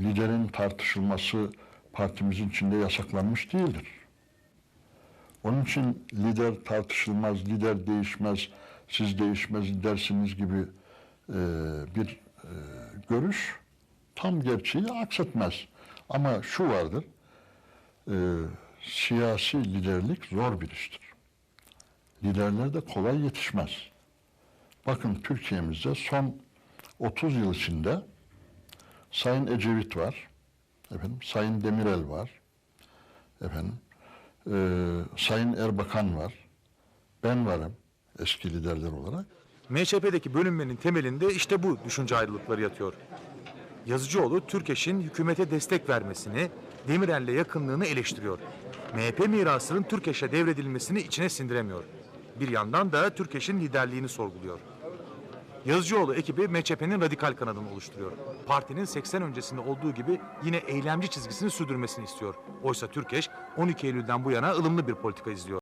liderin tartışılması partimizin içinde yasaklanmış değildir. Onun için lider tartışılmaz, lider değişmez, siz değişmez dersiniz gibi e, bir e, görüş tam gerçeği aksetmez. Ama şu vardır, e, siyasi liderlik zor bir iştir. Liderler de kolay yetişmez. Bakın Türkiye'mizde son 30 yıl içinde Sayın Ecevit var, efendim Sayın Demirel var, efendim e, Sayın Erbakan var, ben varım eski liderler olarak. MHP'deki bölünmenin temelinde işte bu düşünce ayrılıkları yatıyor. Yazıcıoğlu Türkeş'in hükümete destek vermesini, Demirel'le yakınlığını eleştiriyor. MHP mirasının Türkeş'e devredilmesini içine sindiremiyor. Bir yandan da Türkeş'in liderliğini sorguluyor. Yazıcıoğlu ekibi MHP'nin radikal kanadını oluşturuyor. Partinin 80 öncesinde olduğu gibi yine eylemci çizgisini sürdürmesini istiyor. Oysa Türkeş 12 Eylül'den bu yana ılımlı bir politika izliyor.